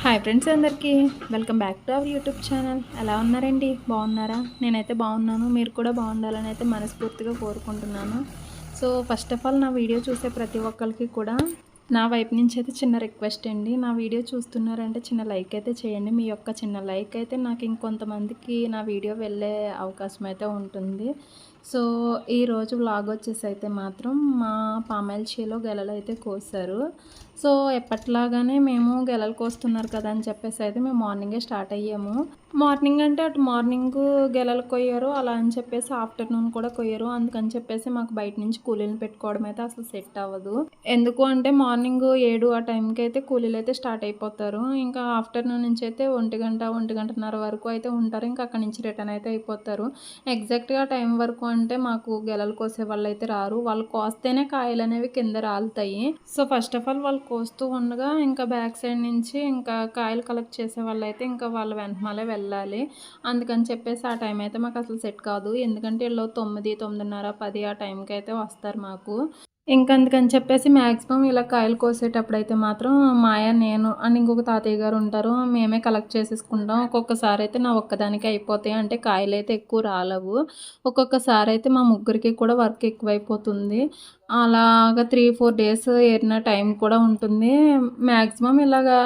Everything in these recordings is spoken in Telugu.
హాయ్ ఫ్రెండ్స్ అందరికీ welcome back to our YouTube channel ఎలా ఉన్నారండి? బాగున్నారా? నేనైతే బాగున్నాను. మీరు కూడా బాగుండాలని అయితే మనస్ఫూర్తిగా కోరుకుంటున్నాను. సో ఫస్ట్ ఆఫ్ ఆల్ నా వీడియో చూసే ప్రతి ఒక్కరికి కూడా నా వైపు నుంచి అయితే చిన్న రిక్వెస్ట్ అండి. నా వీడియో చూస్తున్నారంటే చిన్న లైక్ అయితే చేయండి. మీ యొక్క చిన్న లైక్ అయితే నాకు ఇంకొంతమందికి నా వీడియో వెళ్ళే అవకాశం అయితే ఉంటుంది. సో ఈరోజు వ్లాగ్ వచ్చేసి అయితే మాత్రం మా పామాయిల్చీలో గెలలు అయితే కోసారు. సో ఎప్పట్లాగానే మేము గెలలు కోస్తున్నారు కదా అని చెప్పేసి అయితే మేము మార్నింగే స్టార్ట్ అయ్యాము. మార్నింగ్ అంటే అటు మార్నింగ్ గెలలు కొయ్యరు అలా అని చెప్పేసి ఆఫ్టర్నూన్ కూడా కొయ్యరు. అందుకని చెప్పేసి మాకు బయట నుంచి కూలీలు పెట్టుకోవడం అయితే అసలు సెట్ అవ్వదు. ఎందుకు అంటే మార్నింగ్ ఏడు ఆ టైంకి అయితే కూలీలు అయితే స్టార్ట్ అయిపోతారు. ఇంకా ఆఫ్టర్నూన్ నుంచి అయితే ఒంటి గంట ఒంటి గంటన్నర వరకు అయితే ఉంటారు. ఇంకా అక్కడి నుంచి రిటర్న్ అయితే అయిపోతారు. ఎగ్జాక్ట్గా టైం వరకు అంటే మాకు గెలలు కోసే వాళ్ళు అయితే రారు. వాళ్ళు కోస్తేనే కాయలు అనేవి కింద రాలుతాయి. సో ఫస్ట్ ఆఫ్ ఆల్ వాళ్ళు కోస్తూ ఉండగా ఇంకా బ్యాక్ సైడ్ నుంచి ఇంకా కాయలు కలెక్ట్ చేసే వాళ్ళు అయితే ఇంకా వాళ్ళ వెనకమాలే వెళ్ళాలి. అందుకని చెప్పేసి ఆ టైం అయితే మాకు అసలు సెట్ కాదు. ఎందుకంటే వీళ్ళు తొమ్మిది తొమ్మిదిన్నర పది ఆ టైంకి అయితే వస్తారు మాకు. ఇంకా అందుకని చెప్పేసి మ్యాక్సిమం ఇలా కాయలు కోసేటప్పుడు అయితే మాత్రం మాయ నేను అండ్ ఇంకొక తాతయ్య గారు ఉంటారు. మేమే కలెక్ట్ చేసేసుకుంటాం. ఒక్కొక్కసారి అయితే నా ఒక్కదానికి అయిపోతాయి. అంటే కాయలు అయితే ఎక్కువ రాలవు. ఒక్కొక్కసారి అయితే మా ముగ్గురికి కూడా వర్క్ ఎక్కువైపోతుంది. అలాగా త్రీ ఫోర్ డేస్ ఏరిన టైం కూడా ఉంటుంది. మ్యాక్సిమం ఇలాగా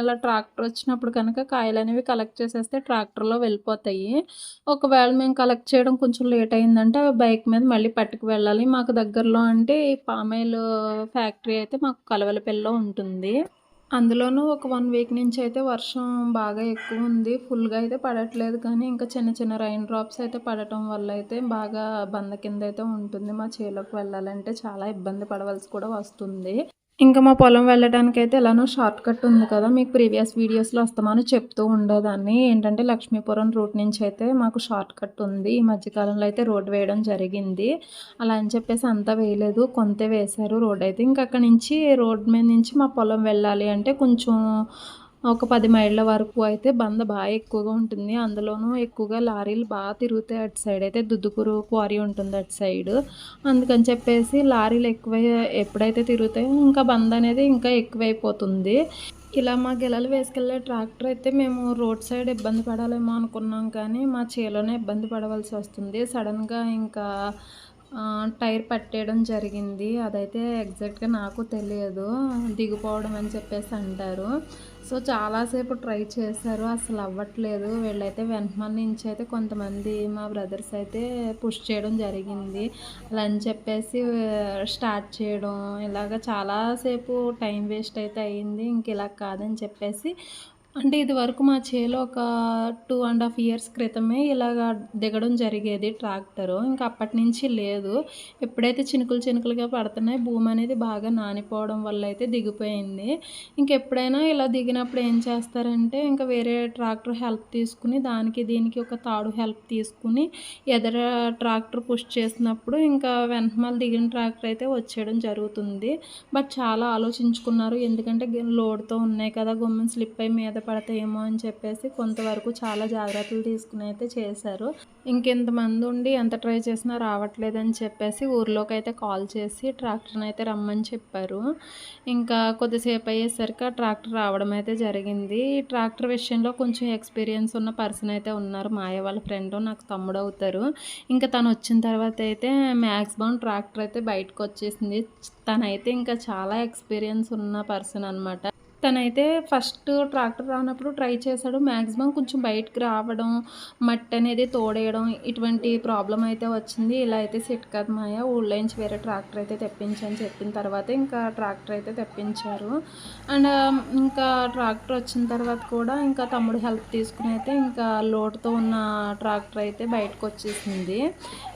ఇలా ట్రాక్టర్ వచ్చినప్పుడు కనుక కాయలు అనేవి కలెక్ట్ చేసేస్తే ట్రాక్టర్లో వెళ్ళిపోతాయి. ఒకవేళ మేము కలెక్ట్ చేయడం కొంచెం లేట్ అయిందంటే బైక్ మీద మళ్ళీ పట్టుకు వెళ్ళాలి. మాకు దగ్గరలో అంటే ఈ పామాయిల్ ఫ్యాక్టరీ అయితే మాకు కలవలపల్లిలో ఉంటుంది. అందులోనూ ఒక వన్ వీక్ నుంచి అయితే వర్షం బాగా ఎక్కువ ఉంది. ఫుల్గా అయితే పడట్లేదు కానీ ఇంకా చిన్న చిన్న రైన్ డ్రాప్స్ అయితే పడటం వల్ల అయితే బాగా బంద కింద అయితే ఉంటుంది. మా చేలోకి వెళ్ళాలంటే చాలా ఇబ్బంది పడవలసి కూడా వస్తుంది. ఇంకా మా పొలం వెళ్ళడానికి అయితే ఎలానో షార్ట్ కట్ ఉంది కదా మీకు ప్రీవియస్ వీడియోస్లో వస్తామని చెప్తూ ఉండేదాన్ని. ఏంటంటే లక్ష్మీపురం రూట్ నుంచి అయితే మాకు షార్ట్ కట్ ఉంది. ఈ మధ్యకాలంలో అయితే రోడ్ వేయడం జరిగింది. అలా అని చెప్పేసి అంతా వేయలేదు. కొంత వేశారు రోడ్ అయితే. ఇంకా అక్కడి నుంచి రోడ్ మీద నుంచి మా పొలం వెళ్ళాలి అంటే కొంచెం ఒక పది మైళ్ళ వరకు అయితే బంద బాగా ఎక్కువగా ఉంటుంది. అందులోనూ ఎక్కువగా లారీలు బాగా తిరుగుతాయి అటు సైడ్. అయితే దుద్దుకూరు క్వారీ ఉంటుంది అటు సైడ్. అందుకని చెప్పేసి లారీలు ఎక్కువ ఎప్పుడైతే తిరుగుతాయో ఇంకా బంద అనేది ఇంకా ఎక్కువైపోతుంది. ఇలా మా గిలలు వేసుకెళ్ళే ట్రాక్టర్ అయితే మేము రోడ్ సైడ్ ఇబ్బంది పడాలేమో అనుకున్నాం కానీ మా చేలోనే ఇబ్బంది పడవలసి వస్తుంది. సడన్గా ఇంకా టైర్ పట్టేయడం జరిగింది. అదైతే ఎగ్జాక్ట్గా నాకు తెలియదు. దిగిపోవడం అని చెప్పేసి అంటారు. సో చాలాసేపు ట్రై చేశారు. అసలు అవ్వట్లేదు. వీళ్ళైతే వెనకమాల నుంచి అయితే కొంతమంది మా బ్రదర్స్ అయితే పుష్ చేయడం జరిగింది. అలా అని చెప్పేసి స్టార్ట్ చేయడం. ఇలాగ చాలాసేపు టైం వేస్ట్ అయితే అయ్యింది ఇంక ఇలా కాదని చెప్పేసి అంటే ఇది వరకు మా చేలో ఒక టూ అండ్ హాఫ్ ఇయర్స్ క్రితమే ఇలాగ దిగడం జరిగేది ట్రాక్టరు. ఇంకా అప్పటి నుంచి లేదు. ఎప్పుడైతే చినుకులు చినుకులుగా పడుతున్నాయి భూమి అనేది బాగా నానిపోవడం వల్ల అయితే దిగిపోయింది. ఇంకెప్పుడైనా ఇలా దిగినప్పుడు ఏం చేస్తారంటే ఇంకా వేరే ట్రాక్టర్ హెల్ప్ తీసుకుని దానికి దీనికి ఒక తాడు హెల్ప్ తీసుకుని ఎదర ట్రాక్టర్ పుష్ చేసినప్పుడు ఇంకా వెనకమాల దిగిన ట్రాక్టర్ అయితే వచ్చేయడం జరుగుతుంది. బట్ చాలా ఆలోచించుకున్నారు. ఎందుకంటే లోడ్తో ఉన్నాయి కదా గుమ్మం స్లిప్ అయి మీద పడతాయేమో అని చెప్పేసి కొంతవరకు చాలా జాగ్రత్తలు తీసుకుని అయితే చేశారు. ఇంకెంతమంది ఉండి ఎంత ట్రై చేసినా రావట్లేదని చెప్పేసి ఊర్లోకి అయితే కాల్ చేసి ట్రాక్టర్ని అయితే రమ్మని చెప్పారు. ఇంకా కొద్దిసేపు అయ్యేసరికి ఆ ట్రాక్టర్ రావడం అయితే జరిగింది. ఈ ట్రాక్టర్ విషయంలో కొంచెం ఎక్స్పీరియన్స్ ఉన్న పర్సన్ అయితే ఉన్నారు. మాయ వాళ్ళ ఫ్రెండ్ నాకు తమ్ముడు అవుతారు. ఇంకా తను వచ్చిన తర్వాత అయితే మ్యాక్సిమం ట్రాక్టర్ అయితే బయటకు వచ్చేసింది. తనైతే ఇంకా చాలా ఎక్స్పీరియన్స్ ఉన్న పర్సన్ అనమాట తనైతే ఫస్ట్ ట్రాక్టర్ రానప్పుడు ట్రై చేశాడు. మ్యాక్సిమం కొంచెం బయటకు రావడం మట్టి అనేది తోడేయడం ఇటువంటి ప్రాబ్లం అయితే వచ్చింది. ఇలా అయితే సెట్ కాదు మాయ. ఊళ్ళోంచి వేరే ట్రాక్టర్ అయితే తెప్పించని చెప్పిన తర్వాత ఇంకా ట్రాక్టర్ అయితే తెప్పించారు. అండ్ ఇంకా ట్రాక్టర్ వచ్చిన తర్వాత కూడా ఇంకా తమ్ముడు హెల్ప్ తీసుకుని అయితే ఇంకా లోటుతో ఉన్న ట్రాక్టర్ అయితే బయటకు వచ్చేసింది.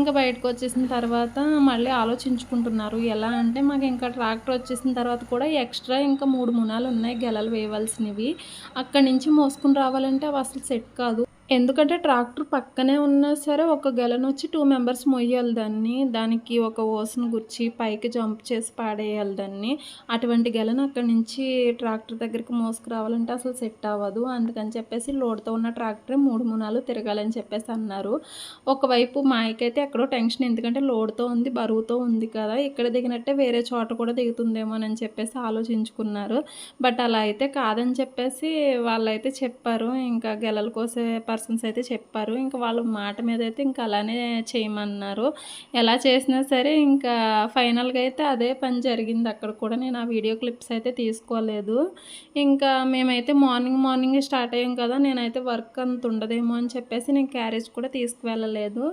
ఇంకా బయటకు వచ్చేసిన తర్వాత మళ్ళీ ఆలోచించుకుంటున్నారు. ఎలా అంటే మాకు ఇంకా ట్రాక్టర్ వచ్చేసిన తర్వాత కూడా ఎక్స్ట్రా ఇంకా మూడు మునాలు ఉన్నాయి ఉన్నాయి గెలలు వేయవలసినవి. అక్కడి నుంచి మోసుకుని రావాలంటే అవి అసలు సెట్ కాదు. ఎందుకంటే ట్రాక్టర్ పక్కనే ఉన్నా సరే ఒక గెలను వచ్చి టూ మెంబర్స్ మొయ్యాలి దాన్ని. దానికి ఒక ఓసను గుచ్చి పైకి జంప్ చేసి పాడేయాలి దాన్ని. అటువంటి గెలను అక్కడి నుంచి ట్రాక్టర్ దగ్గరికి మోసుకురావాలంటే అసలు సెట్ అవ్వదు. అందుకని చెప్పేసి లోడ్తో ఉన్న ట్రాక్టర్ మూడు మూనాలు తిరగాలని చెప్పేసి అన్నారు. ఒకవైపు మాయకైతే ఎక్కడో టెన్షన్ ఎందుకంటే లోడ్తో ఉంది బరువుతో ఉంది కదా. ఇక్కడ దిగినట్టే వేరే చోట కూడా దిగుతుందేమోనని చెప్పేసి ఆలోచించుకున్నారు. బట్ అలా అయితే కాదని చెప్పేసి వాళ్ళైతే చెప్పారు. ఇంకా గెలల కోసే పర్సన్స్ అయితే చెప్పారు. ఇంకా వాళ్ళ మాట మీద అయితే ఇంకా అలానే చేయమన్నారు. ఎలా చేసినా సరే ఇంకా ఫైనల్గా అయితే అదే పని జరిగింది. అక్కడ కూడా నేను ఆ వీడియో క్లిప్స్ అయితే తీసుకోలేదు. ఇంకా మేమైతే మార్నింగ్ మార్నింగ్ స్టార్ట్ అయ్యాం కదా నేనైతే వర్క్ అంత ఉండదేమో అని చెప్పేసి నేను క్యారేజ్ కూడా తీసుకువెళ్ళలేదు.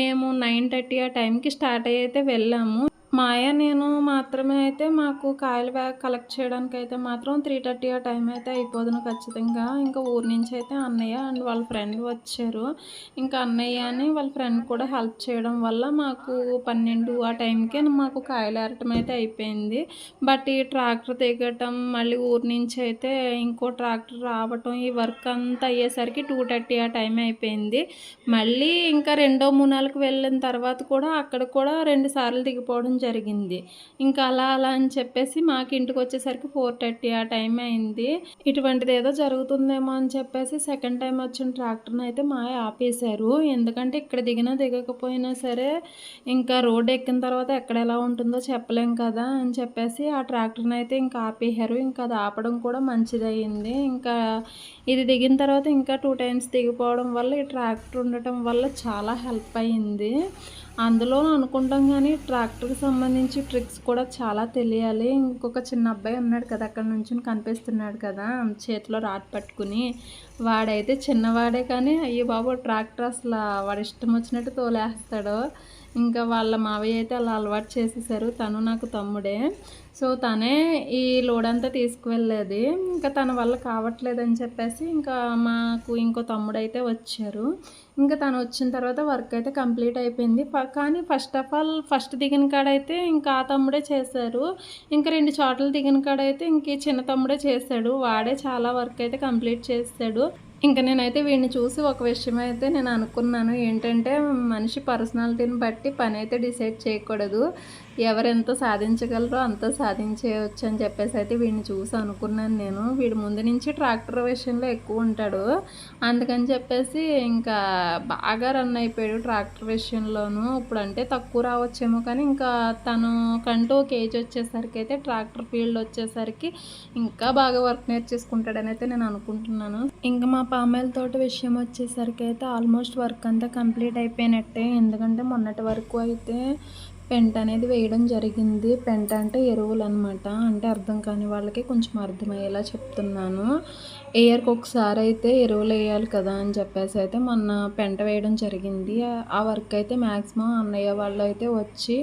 మేము నైన్ థర్టీ ఆ టైంకి స్టార్ట్ అయ్యి అయితే వెళ్ళాము. మాయ నేను మాత్రమే అయితే మాకు కాయలు బ్యాగ్ కలెక్ట్ చేయడానికి అయితే మాత్రం త్రీ థర్టీ ఆ టైం అయితే అయిపోదును ఖచ్చితంగా. ఇంకా ఊరి నుంచి అయితే అన్నయ్య అండ్ వాళ్ళ ఫ్రెండ్ వచ్చారు. ఇంకా అన్నయ్య అని వాళ్ళ ఫ్రెండ్ కూడా హెల్ప్ చేయడం వల్ల మాకు పన్నెండు ఆ టైంకే మాకు కాయలు ఏరటం అయితే అయిపోయింది. బట్ ఈ ట్రాక్టర్ దిగటం మళ్ళీ ఊరి నుంచి అయితే ఇంకో ట్రాక్టర్ రావటం ఈ వర్క్ అంతా అయ్యేసరికి టూ థర్టీ ఆ టైం అయిపోయింది. మళ్ళీ ఇంకా రెండో మూనాలకు వెళ్ళిన తర్వాత కూడా అక్కడ కూడా రెండు సార్లు దిగిపోవడం జరిగింది. ఇంకా అలా అలా అని చెప్పేసి మాకు ఇంటికి వచ్చేసరికి ఫోర్ థర్టీ ఆ టైం అయింది. ఇటువంటిది ఏదో జరుగుతుందేమో అని చెప్పేసి సెకండ్ టైం వచ్చిన ట్రాక్టర్ని అయితే మా ఆపేశారు. ఎందుకంటే ఇక్కడ దిగినా దిగకపోయినా సరే ఇంకా రోడ్ ఎక్కిన తర్వాత ఎక్కడ ఎలా ఉంటుందో చెప్పలేం కదా అని చెప్పేసి ఆ ట్రాక్టర్ని అయితే ఇంకా ఆపేశారు. ఇంకా అది ఆపడం కూడా మంచిదయ్యింది. ఇంకా ఇది దిగిన తర్వాత ఇంకా టూ టైమ్స్ దిగిపోవడం వల్ల ఈ ట్రాక్టర్ ఉండటం వల్ల చాలా హెల్ప్ అయ్యింది. అందులో అనుకుంటాం కానీ ట్రాక్టర్కి సంబంధించి ట్రిక్స్ కూడా చాలా తెలియాలి. ఇంకొక చిన్న అబ్బాయి ఉన్నాడు కదా అక్కడ నుంచి కనిపిస్తున్నాడు కదా చేతిలో రాట్ పట్టుకుని. వాడైతే చిన్నవాడే కానీ అయ్యో బాబు ట్రాక్టర్ అసలు వాడు ఇష్టం వచ్చినట్టు తోలేస్తాడు. ఇంకా వాళ్ళ మావయ్య అయితే అలా అలవాటు చేసేసారు. తను నాకు తమ్ముడే. సో తనే ఈ లోడ్ అంతా తీసుకువెళ్ళేది. ఇంకా తన వల్ల కావట్లేదని చెప్పేసి ఇంకా మాకు ఇంకో తమ్ముడు అయితే వచ్చారు. ఇంకా తను వచ్చిన తర్వాత వర్క్ అయితే కంప్లీట్ అయిపోయింది. కానీ ఫస్ట్ ఆఫ్ ఆల్ ఫస్ట్ దిగిన కాడ అయితే ఇంకా ఆ తమ్ముడే చేశారు. ఇంకా రెండు చోట్ల దిగిన కాడ అయితే ఇంక చిన్న తమ్ముడే చేశాడు. వాడే చాలా వర్క్ అయితే కంప్లీట్ చేశాడు ఇంకా నేనైతే వీడిని చూసి ఒక విషయం అయితే నేను అనుకున్నాను. ఏంటంటే మనిషి పర్సనాలిటీని బట్టి పని అయితే డిసైడ్ చేయకూడదు. ఎవరెంత సాధించగలరో అంత సాధించేయచ్చు అని చెప్పేసి అయితే వీడిని చూసి అనుకున్నాను నేను. వీడి ముందు నుంచి ట్రాక్టర్ విషయంలో ఎక్కువ ఉంటాడు. అందుకని చెప్పేసి ఇంకా బాగా రన్ అయిపోయాడు ట్రాక్టర్ విషయంలోనూ. ఇప్పుడు అంటే తక్కువ రావచ్చేమో కానీ ఇంకా తను కంటూ ఒక ఏజ్ వచ్చేసరికి అయితే ట్రాక్టర్ ఫీల్డ్ వచ్చేసరికి ఇంకా బాగా వర్క్ నేర్చేసుకుంటాడని అయితే నేను అనుకుంటున్నాను. ఇంకా మా పామాయిల తోట విషయం వచ్చేసరికి అయితే ఆల్మోస్ట్ వర్క్ అంతా కంప్లీట్ అయిపోయినట్టే. ఎందుకంటే మొన్నటి వరకు అయితే పెంట అనేది వేయడం జరిగింది. పెంట అంటే ఎరువులు అనమాట అంటే అర్థం కాని వాళ్ళకి కొంచెం అర్థమయ్యేలా చెప్తున్నాను. ఇయర్కి ఒకసారి అయితే ఎరువులు వేయాలి కదా అని చెప్పేసి అయితే మొన్న పెంట వేయడం జరిగింది. ఆ వర్క్ అయితే మ్యాక్సిమం అన్నయ్య వాళ్ళు అయితే వచ్చి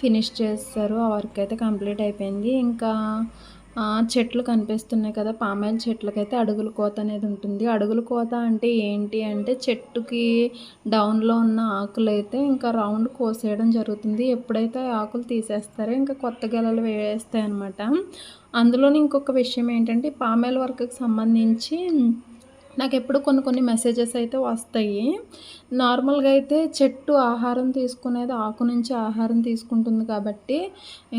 ఫినిష్ చేస్తారు. ఆ వర్క్ అయితే కంప్లీట్ అయిపోయింది. ఇంకా చెట్లు కనిపిస్తున్నాయి కదా పామాయిల్ చెట్లకైతే అడుగుల కోత అనేది ఉంటుంది. అడుగుల కోత అంటే ఏంటి అంటే చెట్టుకి డౌన్లో ఉన్న ఆకులు అయితే ఇంకా రౌండ్ కోసేయడం జరుగుతుంది. ఎప్పుడైతే ఆకులు తీసేస్తారో ఇంకా కొత్త గెలలు వేస్తాయి అనమాట అందులోని ఇంకొక విషయం ఏంటంటే పామాయిల్ వర్క్కి సంబంధించి నాకు ఎప్పుడు కొన్ని కొన్ని మెసేజెస్ అయితే వస్తాయి. నార్మల్గా అయితే చెట్టు ఆహారం తీసుకునేది ఆకు నుంచి ఆహారం తీసుకుంటుంది కాబట్టి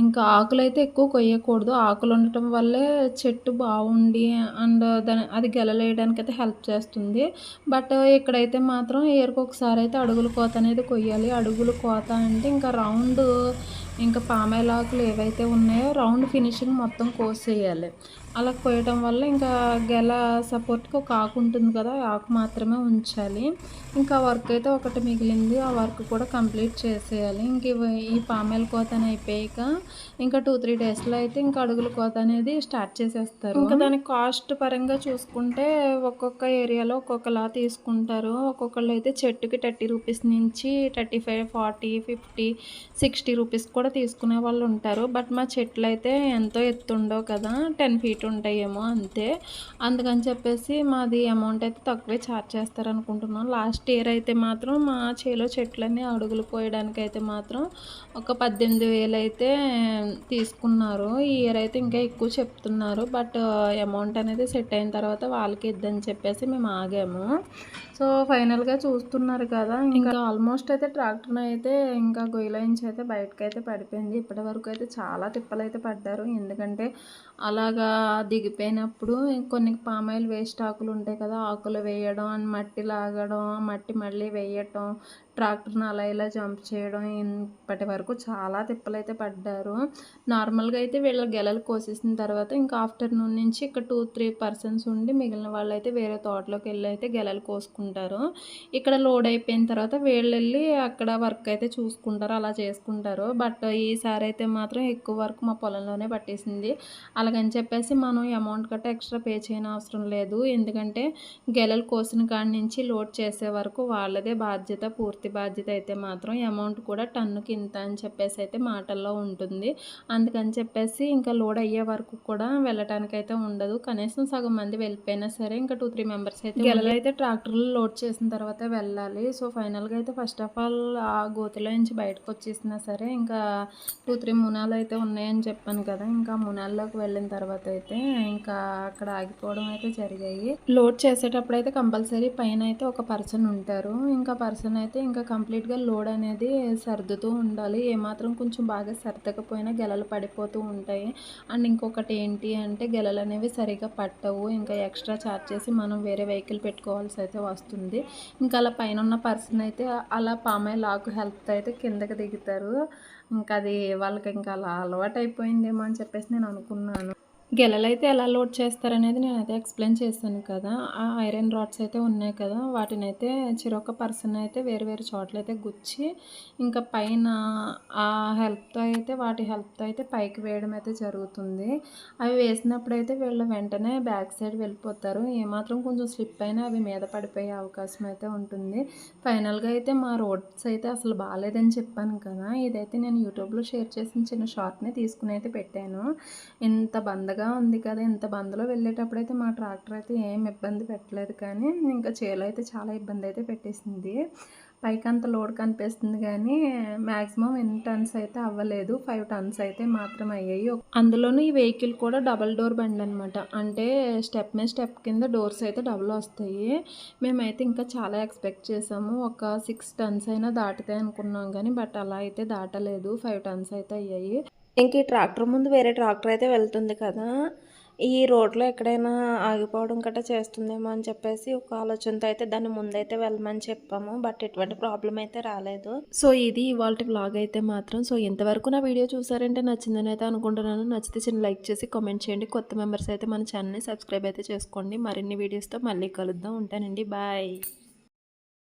ఇంకా ఆకులు అయితే ఎక్కువ కొయ్యకూడదు. ఆకులు ఉండటం వల్లే చెట్టు బాగుండి అండ్ దాని అది గెలలేయడానికి అయితే హెల్ప్ చేస్తుంది. బట్ ఇక్కడైతే మాత్రం ఇయర్కి ఒకసారి అయితే అడుగులు కోత అనేది కొయ్యాలి. అడుగులు కోత అంటే ఇంకా రౌండ్ ఇంకా పామాయిల్ ఆకులు ఏవైతే ఉన్నాయో రౌండ్ ఫినిషింగ్ మొత్తం కోసేయాలి. అలా కోయటం వల్ల ఇంకా గెల సపోర్ట్కి ఒక ఆకు ఉంటుంది కదా ఆకు మాత్రమే ఉంచాలి. ఇంకా వర్క్ అయితే ఒకటి మిగిలింది ఆ వర్క్ కూడా కంప్లీట్ చేసేయాలి. ఇంక ఈ పామాయిల్ కోత అని అయిపోయాక ఇంకా టూ త్రీ డేస్లో అయితే ఇంకా అడుగుల కోత అనేది స్టార్ట్ చేసేస్తారు. ఇంకా దాని కాస్ట్ పరంగా చూసుకుంటే ఒక్కొక్క ఏరియాలో ఒక్కొక్కలా తీసుకుంటారు. ఒక్కొక్కళ్ళు అయితే చెట్టుకి థర్టీ రూపీస్ నుంచి thirty five forty fifty sixty rupees కూడా తీసుకునే వాళ్ళు ఉంటారు. బట్ మా చెట్లు అయితే ఎంతో ఎత్తుండవు కదా. టెన్ ఫీట్ ఉంటాయేమో అంతే. అందుకని చెప్పేసి మాది అమౌంట్ అయితే తక్కువే ఛార్జ్ చేస్తారనుకుంటున్నాం. లాస్ట్ ఇయర్ అయితే మాత్రం మా చేలో చెట్లన్నీ అడుగులు పోయడానికి అయితే మాత్రం ఒక పద్దెనిమిది వేలు అయితే తీసుకున్నారు. ఈ ఇయర్ అయితే ఇంకా ఎక్కువ చెప్తున్నారు. బట్ అమౌంట్ అనేది సెట్ అయిన తర్వాత వాళ్ళకి ఇద్దని చెప్పేసి మేము ఆగాము. సో ఫైనల్గా చూస్తున్నారు కదా ఇంకా ఆల్మోస్ట్ అయితే ట్రాక్టర్ని అయితే ఇంకా గొయ్యిలోంచి అయితే బయటకు అయితే పడిపోయింది. ఇప్పటి వరకు అయితే చాలా తిప్పలు అయితే పడ్డారు. ఎందుకంటే అలాగా దిగిపోయినప్పుడు కొన్ని పామాయిల్ వేస్ట్ ఆకులు ఉంటాయి కదా ఆకులు వేయడం మట్టి లాగడం మట్టి మళ్ళీ వేయటం ట్రాక్టర్ని అలా ఇలా జంప్ చేయడం ఇప్పటి వరకు చాలా తిప్పలు అయితే పడ్డారు. నార్మల్గా అయితే వీళ్ళ గెలలు కోసేసిన తర్వాత ఇంకా ఆఫ్టర్నూన్ నుంచి ఇక్కడ టూ త్రీ పర్సన్స్ ఉండి మిగిలిన వాళ్ళు అయితే వేరే తోటలోకి వెళ్ళి అయితే గెలలు కోసుకుంటారు ఇక్కడ లోడ్ అయిపోయిన తర్వాత వీళ్ళు వెళ్ళి అక్కడ వర్క్ అయితే చూసుకుంటారు అలా చేసుకుంటారు. బట్ ఈసారి అయితే మాత్రం ఎక్కువ వర్క్ మా పొలంలోనే పట్టేసింది. అలాగని చెప్పేసి మనం అమౌంట్ కట్ట ఎక్స్ట్రా పే చేయని అవసరం లేదు. ఎందుకంటే గెలలు కోసిన కాడి నుంచి లోడ్ చేసే వరకు వాళ్ళదే బాధ్యత పూర్తి బాధ్యత అయితే మాత్రం అమౌంట్ కూడా టన్నుకి ఇంత అని చెప్పేసి అయితే మాటల్లో ఉంటుంది. అందుకని చెప్పేసి ఇంకా లోడ్ అయ్యే వరకు కూడా వెళ్ళటానికి అయితే ఉండదు. కనీసం సగం మంది వెళ్ళిపోయినా సరే ఇంకా టూ త్రీ మెంబర్స్ అయితే గెలలు అయితే ట్రాక్టర్లు లోడ్ చేసిన తర్వాత వెళ్ళాలి. సో ఫైనల్గా అయితే ఫస్ట్ ఆఫ్ ఆల్ ఆ గోతిలో నుంచి బయటకు వచ్చేసినా సరే ఇంకా టూ త్రీ మునాలు అయితే ఉన్నాయని చెప్పాను కదా! ఇంకా మునాల్లోకి వెళ్ళిన తర్వాత అయితే ఇంకా అక్కడ ఆగిపోవడం అయితే జరిగాయి. లోడ్ చేసేటప్పుడు అయితే కంపల్సరీ పైన అయితే ఒక పర్సన్ ఉంటారు. ఇంకా పర్సన్ అయితే ఇంకా కంప్లీట్గా లోడ్ అనేది సర్దుతూ ఉండాలి. ఏమాత్రం కొంచెం బాగా సర్దకపోయినా గెలలు పడిపోతూ ఉంటాయి. అండ్ ఇంకొకటి ఏంటి అంటే గెలలు అనేవి సరిగా పట్టవు. ఇంకా ఎక్స్ట్రా ఛార్జ్ చేసి మనం వేరే వెహికల్ పెట్టుకోవాల్సి అయితే వస్తుంది. ఇంకా అలా పైన ఉన్న పర్సన్ అయితే అలా పామాయిల్ ఆకు హెల్త్ అయితే కిందకి దిగుతారు. ఇంకా అది వాళ్ళకి ఇంకా అలా అలవాటు అయిపోయిందేమో అని చెప్పేసి నేను అనుకున్నాను. గెలలు అయితే ఎలా లోడ్ చేస్తారనేది నేను అయితే ఎక్స్ప్లెయిన్ చేశాను కదా. ఆ ఐరన్ రాడ్స్ అయితే ఉన్నాయి కదా. వాటిని అయితే చిరొక పర్సన్ అయితే వేరు వేరు చోట్ల అయితే గుచ్చి ఇంకా పైన ఆ హెల్ప్తో అయితే వాటి హెల్ప్తో అయితే పైకి వేయడం అయితే జరుగుతుంది. అవి వేసినప్పుడు అయితే వీళ్ళు వెంటనే బ్యాక్ సైడ్ వెళ్ళిపోతారు. ఏమాత్రం కొంచెం స్లిప్ అయినా అవి మీద పడిపోయే అవకాశం అయితే ఉంటుంది. ఫైనల్గా అయితే మా రోడ్స్ అయితే అసలు బాగాలేదని చెప్పాను కదా. ఇదైతే నేను యూట్యూబ్లో షేర్ చేసిన చిన్న షార్ట్ని తీసుకుని అయితే పెట్టాను. ఇంత బందగా చల్లగా ఉంది కదా ఇంత బందలో వెళ్ళేటప్పుడు అయితే మా ట్రాక్టర్ అయితే ఏం ఇబ్బంది పెట్టలేదు. కానీ ఇంకా చేలో అయితే చాలా ఇబ్బంది అయితే పెట్టేసింది. పైకి అంత లోడ్ కనిపిస్తుంది కానీ మ్యాక్సిమం ఎన్ని టన్స్ అయితే అవ్వలేదు. ఫైవ్ టన్స్ అయితే మాత్రం అయ్యాయి. అందులోనూ ఈ వెహికల్ కూడా డబల్ డోర్ బండి అనమాట అంటే స్టెప్ మీద స్టెప్ కింద డోర్స్ అయితే డబుల్ వస్తాయి. మేమైతే ఇంకా చాలా ఎక్స్పెక్ట్ చేసాము. ఒక సిక్స్ టన్స్ అయినా దాటుతాయి అనుకున్నాం కానీ బట్ అలా అయితే దాటలేదు. ఫైవ్ టన్స్ అయితే అయ్యాయి. ఇంక ఈ ట్రాక్టర్ ముందు వేరే ట్రాక్టర్ అయితే వెళ్తుంది కదా. ఈ రోడ్లో ఎక్కడైనా ఆగిపోవడం గట్రా చేస్తుందేమో అని చెప్పేసి ఒక ఆలోచనతో అయితే దాన్ని ముందైతే వెళ్ళమని చెప్పాము. బట్ ఎటువంటి ప్రాబ్లం అయితే రాలేదు. సో ఇది ఇవాళ బ్లాగ్ అయితే మాత్రం. సో ఇంతవరకు నా వీడియో చూసారంటే నచ్చిందని అయితే అనుకుంటున్నాను. నచ్చితే చిన్న లైక్ చేసి కామెంట్ చేయండి. కొత్త మెంబర్స్ అయితే మన ఛానల్ని సబ్స్క్రైబ్ అయితే చేసుకోండి. మరిన్ని వీడియోస్తో మళ్ళీ కలుద్దాం. ఉంటానండి. బాయ్.